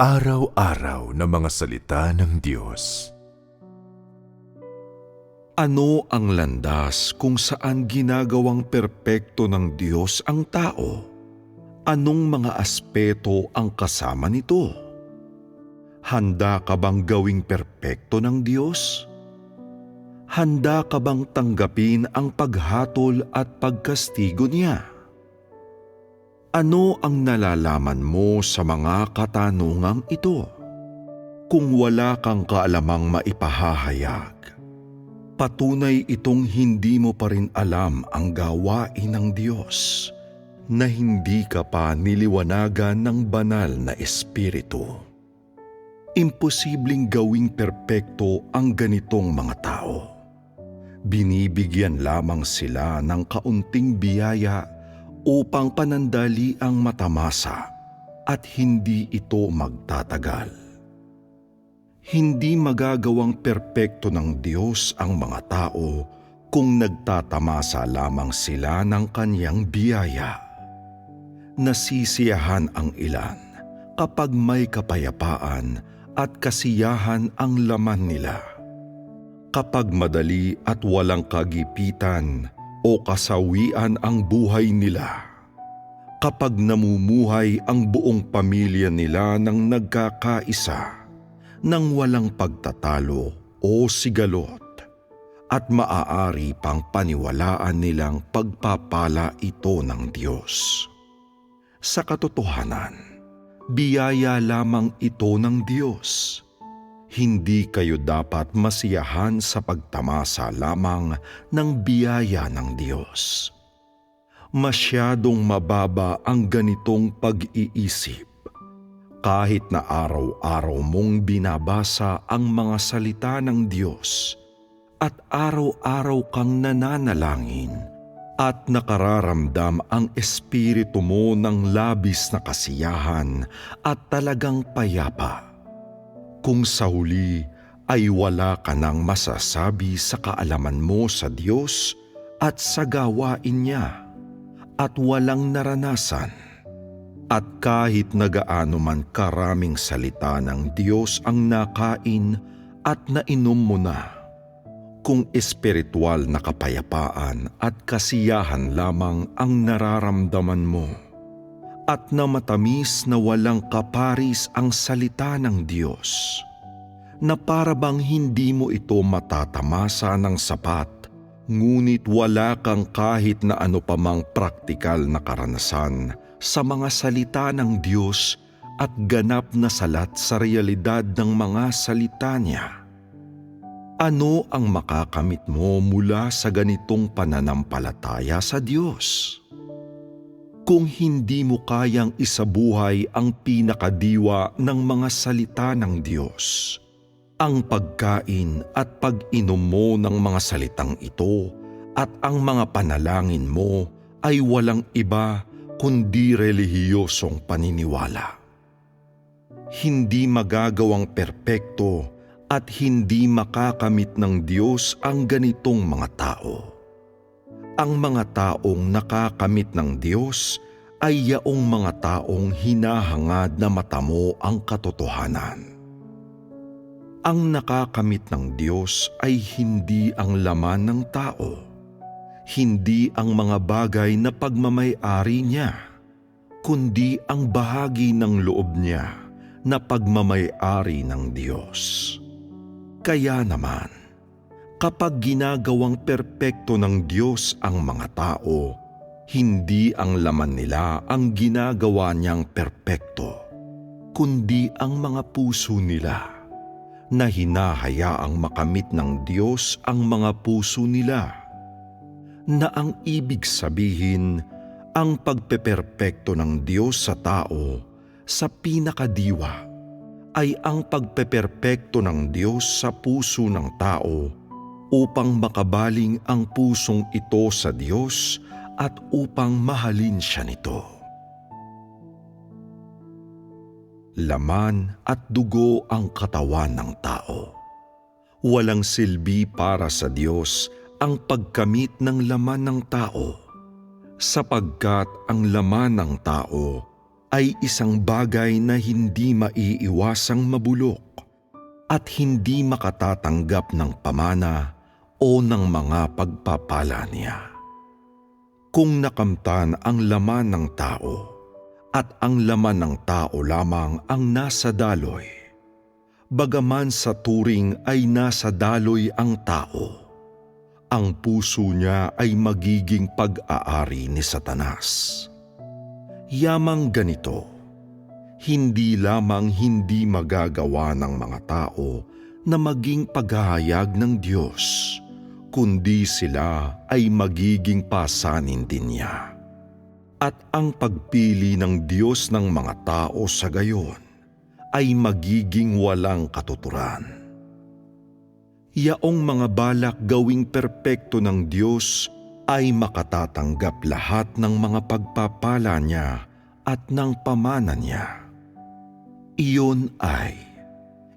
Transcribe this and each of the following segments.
Pang-araw-araw na mga salita ng Diyos. Ano ang landas kung saan ginagawang perpekto ng Diyos ang tao? Anong mga aspeto ang kasama nito? Handa ka bang gawing perpekto ng Diyos? Handa ka bang tanggapin ang paghatol at pagkastigo niya? Ano ang nalalaman mo sa mga katanungang ito? Kung wala kang kaalamang maipahahayag, patunay itong hindi mo pa rin alam ang gawain ng Diyos na hindi ka pa niliwanagan ng banal na Espiritu. Imposibleng gawing perpekto ang ganitong mga tao. Binibigyan lamang sila ng kaunting biyaya upang panandali ang matamasa at hindi ito magtatagal. Hindi magagawang perpekto ng Diyos ang mga tao kung nagtatamasa lamang sila ng kanyang biyaya. Nasisiyahan ang ilan kapag may kapayapaan at kasiyahan ang laman nila. Kapag madali at walang kagipitan, o kasawian ang buhay nila. Kapag namumuhay ang buong pamilya nila ng nagkakaisa, nang walang pagtatalo o sigalot, at maaari pang paniwalaan nilang pagpapala ito ng Diyos. Sa katotohanan, biyaya lamang ito ng Diyos hindi kayo dapat masiyahan sa pagtamasa lamang ng biyaya ng Diyos. Masyadong mababa ang ganitong pag-iisip. Kahit na araw-araw mong binabasa ang mga salita ng Diyos at araw-araw kang nananalangin at nakararamdam ang espiritu mo ng labis na kasiyahan at talagang payapa kung sa huli ay wala ka nang masasabi sa kaalaman mo sa Diyos at sa gawain niya at walang naranasan. At kahit nagaano man karaming salita ng Diyos ang nakain at nainom mo na, kung espiritual na kapayapaan at kasiyahan lamang ang nararamdaman mo, at na matamis na walang kaparis ang salita ng Diyos, na para bang hindi mo ito matatamasa ng sapat, ngunit wala kang kahit na ano pa mang praktikal na karanasan sa mga salita ng Diyos at ganap na salat sa realidad ng mga salita niya. Ano ang makakamit mo mula sa ganitong pananampalataya sa Diyos? Kung hindi mo kayang isabuhay ang pinakadiwa ng mga salita ng Diyos. Ang pagkain at pag-inom mo ng mga salitang ito at ang mga panalangin mo ay walang iba kundi relihiyosong paniniwala. Hindi magagawang perpekto at hindi makakamit ng Diyos ang ganitong mga tao ang mga taong nakakamit ng Diyos ay yaong mga taong hinahangad na matamo ang katotohanan. Ang nakakamit ng Diyos ay hindi ang laman ng tao, hindi ang mga bagay na pagmamayari niya, kundi ang bahagi ng loob niya na pagmamayari ng Diyos. Kaya naman, kapag ginagawang perpekto ng Diyos ang mga tao, hindi ang laman nila ang ginagawa niyang perpekto, kundi ang mga puso nila. Na hinahayaang makamit ng Diyos ang mga puso nila, na ang ibig sabihin ang pagpeperpekto ng Diyos sa tao sa pinakadiwa ay ang pagpeperpekto ng Diyos sa puso ng tao upang makabaling ang pusong ito sa Diyos at upang mahalin siya nito. Laman at dugo ang katawan ng tao. Walang silbi para sa Diyos ang pagkamit ng laman ng tao, sapagkat ang laman ng tao ay isang bagay na hindi maiiwasang mabulok at hindi makatatanggap ng pamana o ng mga pagpapala niya. Kung nakamtan ang laman ng tao at ang laman ng tao lamang ang nasa daloy, bagaman sa turing ay nasa daloy ang tao, ang puso niya ay magiging pag-aari ni Satanas. Yamang ganito, hindi lamang hindi magagawa ng mga tao na maging paghahayag ng Diyos, kundi sila ay magiging pasanin din niya. At ang pagpili ng Diyos ng mga tao sa gayon ay magiging walang katuturan. Yaong mga balak gawing perpekto ng Diyos ay makatatanggap lahat ng mga pagpapala niya at ng pamana niya. Iyon ay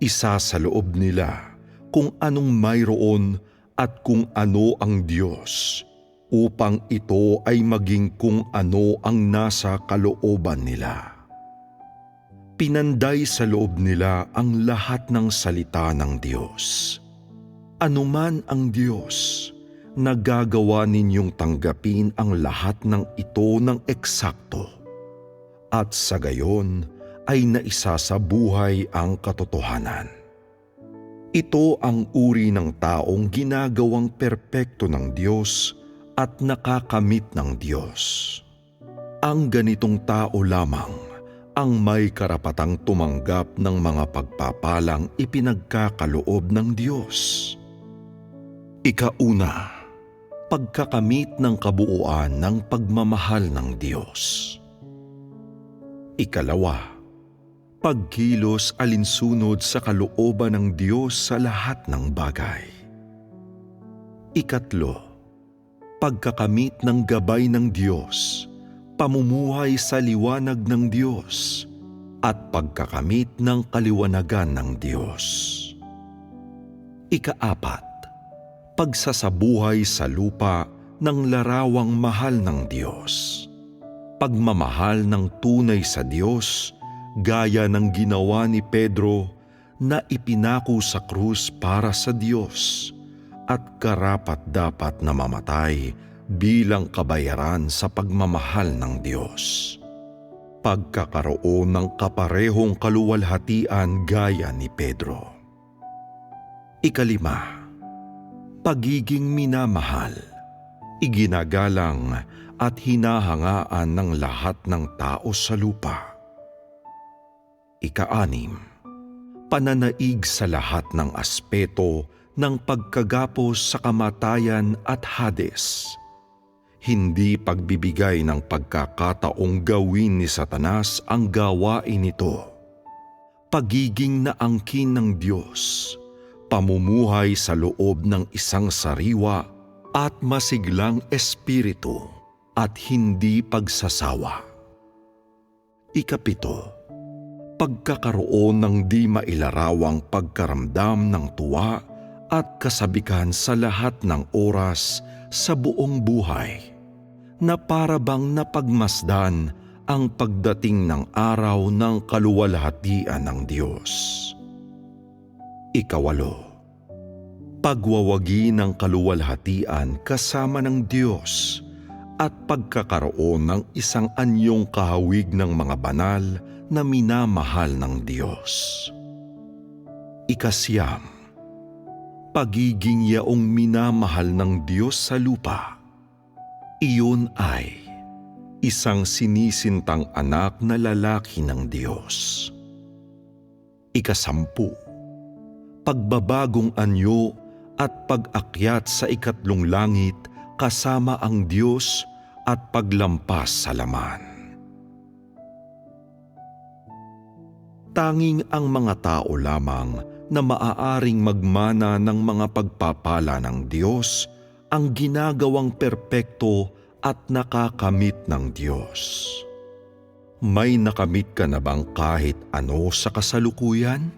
isa sa loob nila kung anong mayroon at kung ano ang Diyos upang ito ay maging kung ano ang nasa kalooban nila. Pinanday sa loob nila ang lahat ng salita ng Diyos. Anuman ang Diyos, nagagawa ninyong tanggapin ang lahat ng ito ng eksakto. At sa gayon ay naisa sa buhay ang katotohanan. Ito ang uri ng taong ginagawang perpekto ng Diyos at nakakamit ng Diyos. Ang ganitong tao lamang ang may karapatang tumanggap ng mga pagpapalang ipinagkakaloob ng Diyos. Ikauna, pagkakamit ng kabuuan ng pagmamahal ng Diyos. Ikalawa, pagkilos alinsunod sa kalooban ng Diyos sa lahat ng bagay. Ikatlo, pagkakamit ng gabay ng Diyos, pamumuhay sa liwanag ng Diyos, at pagkakamit ng kaliwanagan ng Diyos. Ikaapat, pagsasabuhay sa lupa ng larawang mahal ng Diyos. Pagmamahal ng tunay sa Diyos gaya ng ginawa ni Pedro na ipinako sa krus para sa Diyos at karapat dapat na mamatay bilang kabayaran sa pagmamahal ng Diyos. Pagkakaroon ng kaparehong kaluwalhatian gaya ni Pedro. Ikalima, pagiging minamahal, iginagalang at hinahangaan ng lahat ng tao sa lupa. Ikaanim, pananaig sa lahat ng aspeto ng pagkagapos sa kamatayan at hades. Hindi pagbibigay ng pagkakataong gawin ni Satanas ang gawain nito. Pagiging naangkin ng Diyos, pamumuhay sa loob ng isang sariwa at masiglang espiritu at hindi pagsasawa. Ikapito, pagkakaroon ng di mailarawang pagkaramdam ng tuwa at kasabikan sa lahat ng oras sa buong buhay na para bang napagmasdan ang pagdating ng araw ng kaluwalhatian ng Diyos. Ikawalo, pagwawagi ng kaluwalhatian kasama ng Diyos at pagkakaroon ng isang anyong kahawig ng mga banal na minamahal ng Diyos. Ikasyam, pagiging yaong minamahal ng Diyos sa lupa. Iyon ay isang sinisintang anak na lalaki ng Diyos. Ikasampu, pagbabagong anyo at pag-akyat sa ikatlong langit kasama ang Diyos at paglampas sa laman. Tanging ang mga tao lamang na maaaring magmana ng mga pagpapala ng Diyos ang ginagawang perpekto at nakakamit ng Diyos. May nakamit ka na bang kahit ano sa kasalukuyan?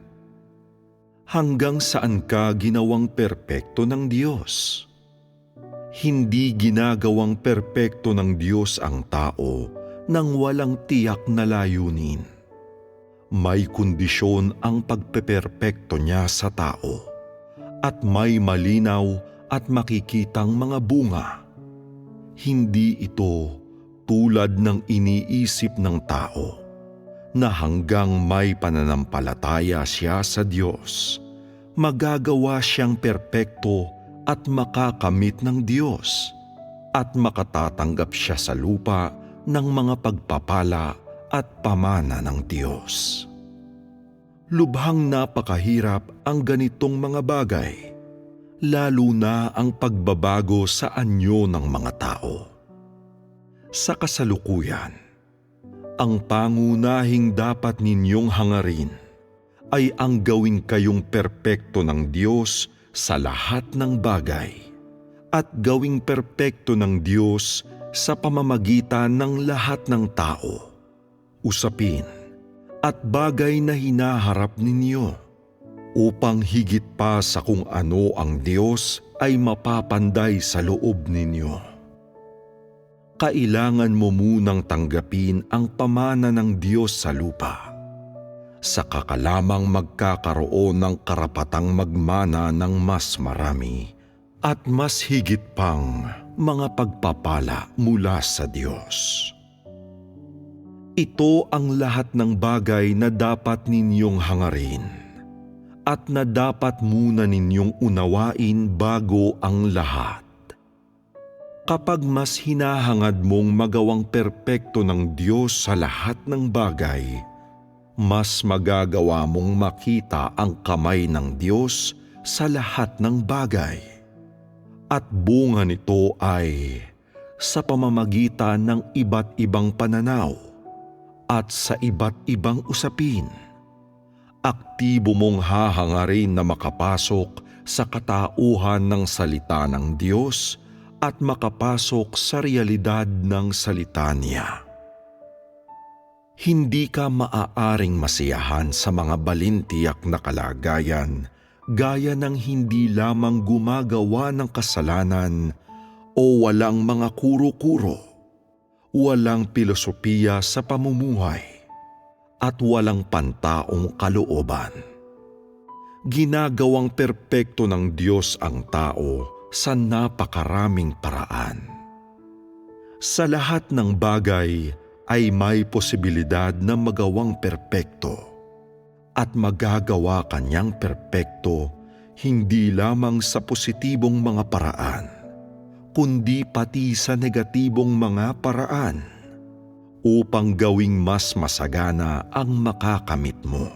Hanggang saan ka ginawang perpekto ng Diyos? Hindi ginagawang perpekto ng Diyos ang tao ng walang tiyak na layunin. May kondisyon ang pagpeperpekto niya sa tao at may malinaw at makikitang mga bunga. Hindi ito tulad ng iniisip ng tao na hanggang may pananampalataya siya sa Diyos, magagawa siyang perpekto at makakamit ng Diyos at makatatanggap siya sa lupa ng mga pagpapala at pamana ng Diyos. Lubhang napakahirap ang ganitong mga bagay, lalo na ang pagbabago sa anyo ng mga tao. Sa kasalukuyan, ang pangunahing dapat ninyong hangarin ay ang gawing kayong perpekto ng Diyos sa lahat ng bagay at gawing perpekto ng Diyos sa pamamagitan ng lahat ng tao, usapin at bagay na hinaharap ninyo upang higit pa sa kung ano ang Diyos ay mapapanday sa loob ninyo kailangan mo munang tanggapin ang pamana ng Diyos sa lupa. Sa kakalamang magkakaroon ng karapatang magmana ng mas marami at mas higit pang mga pagpapala mula sa Diyos. Ito ang lahat ng bagay na dapat ninyong hangarin at na dapat muna ninyong unawain bago ang lahat kapag mas hinahangad mong magawang perpekto ng Diyos sa lahat ng bagay, mas magagawa mong makita ang kamay ng Diyos sa lahat ng bagay. At bunga nito ay sa pamamagitan ng iba't ibang pananaw at sa iba't ibang usapin. Aktibo mong hahangarin na makapasok sa katauhan ng salita ng Diyos at makapasok sa realidad ng salita niya. Hindi ka maaaring masiyahan sa mga balintiyak na kalagayan gaya ng hindi lamang gumagawa ng kasalanan o walang mga kuro-kuro, walang pilosopiya sa pamumuhay, at walang pantaong kalooban. Ginagawang perpekto ng Diyos ang tao sa napakaraming paraan. Sa lahat ng bagay ay may posibilidad na magawang perpekto at magagawa kanyang perpekto hindi lamang sa positibong mga paraan, kundi pati sa negatibong mga paraan upang gawing mas masagana ang makakamit mo.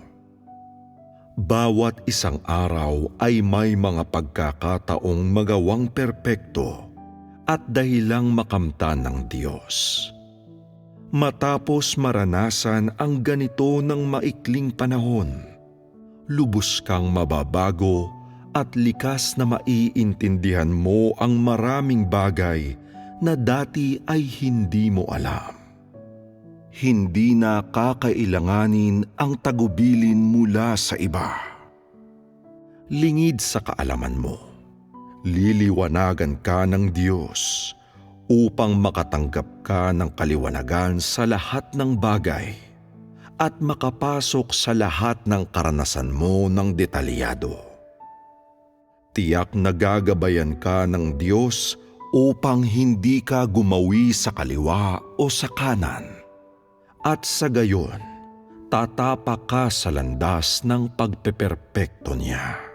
Bawat isang araw ay may mga pagkakataong magawang perpekto at dahilang makamtan ng Diyos. Matapos maranasan ang ganito ng maikling panahon, lubos kang mababago at likas na maiintindihan mo ang maraming bagay na dati ay hindi mo alam. Hindi na kakailanganin ang tagubilin mula sa iba. Lingid sa kaalaman mo, liliwanagan ka ng Diyos upang makatanggap ka ng kaliwanagan sa lahat ng bagay at makapasok sa lahat ng karanasan mo ng detalyado. Tiyak na gagabayan ka ng Diyos upang hindi ka gumawi sa kaliwa o sa kanan at sa gayon, tatapak ka sa landas ng pagpeperpekto niya.